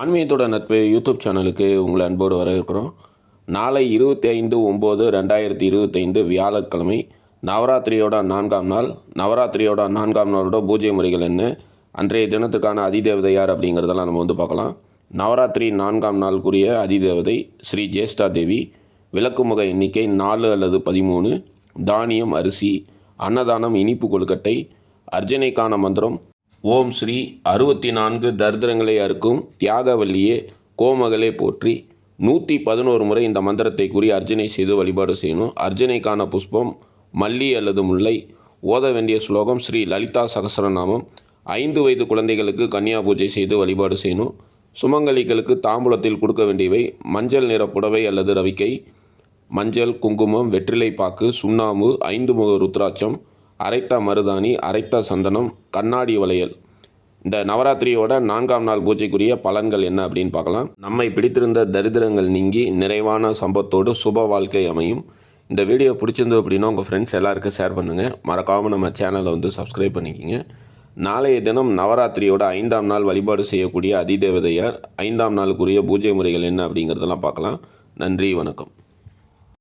ஆன்மீகத்தோட நட்பு யூடியூப் சேனலுக்கு உங்களை அன்போடு வரவேற்கிறோம். நாளை இருபத்தி ஐந்து ஒம்பது ரெண்டாயிரத்தி இருபத்தைந்து வியாழக்கிழமை நவராத்திரியோட நான்காம் நாள். நவராத்திரியோட நான்காம் நாளோட பூஜை முறைகள் என்ன? அன்றைய தினத்துக்கான அதிதேவதை யார் அப்படிங்கிறதெல்லாம் நம்ம வந்து பார்க்கலாம். நவராத்திரி நான்காம் நாளுக்குரிய அதிதேவதை ஸ்ரீ ஜேஷ்டா தேவி. விளக்குமுக எண்ணிக்கை நாலு அல்லது பதிமூணு. தானியம் அரிசி அன்னதானம் இனிப்பு கொழுக்கட்டை அர்ஜனைக்கான மந்திரம் ஓம் ஸ்ரீ அறுபத்தி நான்கு தரித்திரங்களை அறுக்கும் தியாகவல்லியே கோமகளே போற்றி. நூற்றி பதினோரு முறை இந்த மந்திரத்தை கூறி அர்ஜனை செய்து வழிபாடு செய்யணும். அர்ஜனைக்கான புஷ்பம் மல்லி அல்லது முல்லை. ஓத வேண்டிய ஸ்லோகம் ஸ்ரீ லலிதா சகசரநாமம். ஐந்து வயது குழந்தைகளுக்கு கன்னியா பூஜை செய்து வழிபாடு செய்யணும். சுமங்கலிகளுக்கு தாம்பூலத்தில் கொடுக்க வேண்டியவை மஞ்சள் நிற புடவை அல்லது ரவிக்கை. மஞ்சள் குங்குமம் வெற்றிலை பாக்கு சுண்ணாம்பு ஐந்து முக ருத்ராட்சம் அரைத்த மருதாணி அரைத்த சந்தனம் கண்ணாடி வளையல். இந்த நவராத்திரியோட நான்காம் நாள் பூஜைக்குரிய பலன்கள் என்ன அப்படின்னு பார்க்கலாம். நம்மை பிடித்திருந்த தரித்திரங்கள் நீங்கி நிறைவான சம்பத்தோடு சுப வாழ்க்கை அமையும். இந்த வீடியோ பிடிச்சிருந்தது அப்படின்னா உங்கள் ஃப்ரெண்ட்ஸ் எல்லாருக்கும் ஷேர் பண்ணுங்கள் மறக்காமல் நம்ம சேனலை வந்து சப்ஸ்கிரைப் பண்ணிக்கிங்க. நாளைய தினம் நவராத்திரியோட ஐந்தாம் நாள் வழிபாடு செய்யக்கூடிய அதிதேவதையார் ஐந்தாம் நாளுக்குரிய பூஜை முறைகள் என்ன அப்படிங்கிறதெல்லாம் பார்க்கலாம். நன்றி வணக்கம்.